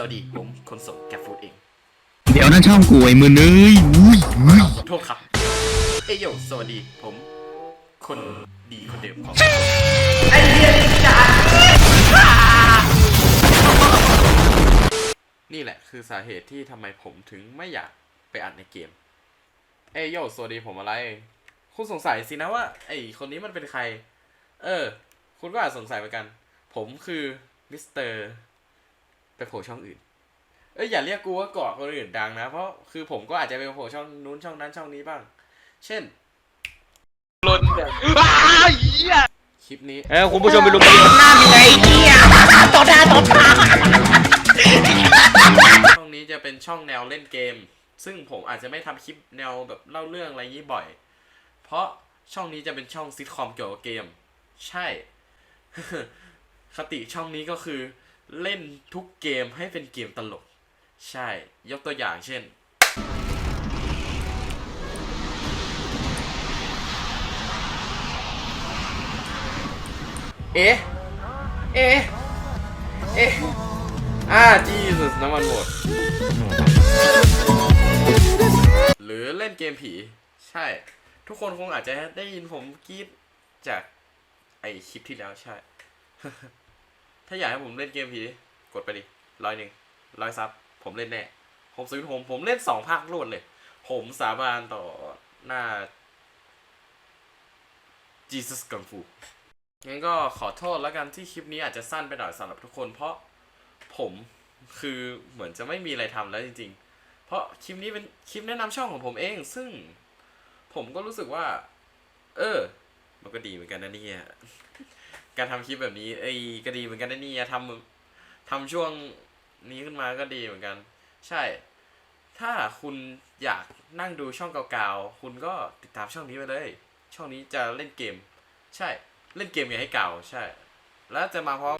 สวัสดีผมคนส่งแกฟูดเอง เดี๋ยวนั่นช่องกูไอ้มือเนยอุ้ยอุ้ยขอโทษครับ เอยโยสวัสดีผม คนดีคนเดิมของไอเดียจานี่แหละคือสาเหตุที่ทำไมผมถึงไม่อยากไปอัดในเกม เอยโยสวัสดีผมอะไร คุณสงสัยสินะว่า ไอคนนี้มันเป็นใคร เออ คุณก็อาจสงสัยเหมือนกัน ผมคือมิสเตอร์ ไปโผล่ช่องอื่น เอ้ยอย่าเรียกกูว่าเกาะคนอื่นดังนะ เพราะคือผมก็อาจจะไปโผล่ช่องนู้นช่องนั้นช่องนี้บ้าง เช่นลนแบบอ้าวเหี้ยคลิปนี้ เออคุณผู้ชมไปลุมกันดิช่องนี้จะเป็นช่องแนวเล่นเกม ซึ่งผมอาจจะไม่ทำคลิปแนวแบบเล่าเรื่องอะไรนี้บ่อย เพราะช่องนี้จะเป็นช่องซิทคอมเกี่ยวกับเกม ใช่ คติช่องนี้ก็คือ เล่นทุกเกมให้เป็นเกมตลก ใช่ ยกตัวอย่างเช่น เอ๊ะ เอ๊ะ เอ๊ะอ่า Jesus น้ำมันหมด หรือเล่นเกมผี ใช่ ทุกคนคงอาจจะได้ยินผมกรีดจากไอคลิปที่แล้วใช่ ถ้าอยากให้ผมเล่นเกมผีกดไปดิร้อยหนึ่งร้อยซับผมเล่นแน่ผมซื้อผมผมเล่นสองภาครวดเลย ผมสาบานต่อหน้า Jesus กังฟูงั้นก็ขอโทษแล้วกันที่คลิปนี้อาจจะสั้นไปหน่อยสำหรับทุกคน เพราะผมคือเหมือนจะไม่มีอะไรทำแล้วจริง ๆ เพราะคลิปนี้เป็นคลิปแนะนำช่องของผมเอง ซึ่งผมก็รู้สึกว่า เออ มันก็ดีเหมือนกันนะเนี่ยการทำคลิปแบบนี้เอ้ยก็ดีเหมือนกันนะเนี่ยทำทำช่วงนี้ขึ้นมาก็ดีเหมือนกัน ใช่ ถ้าคุณอยากนั่งดูช่องเก่าๆคุณก็ติดตามช่องนี้ไปเลย ช่องนี้จะเล่นเกม ใช่ เล่นเกมอย่างให้เก่า ใช่ แล้วจะมาพร้อม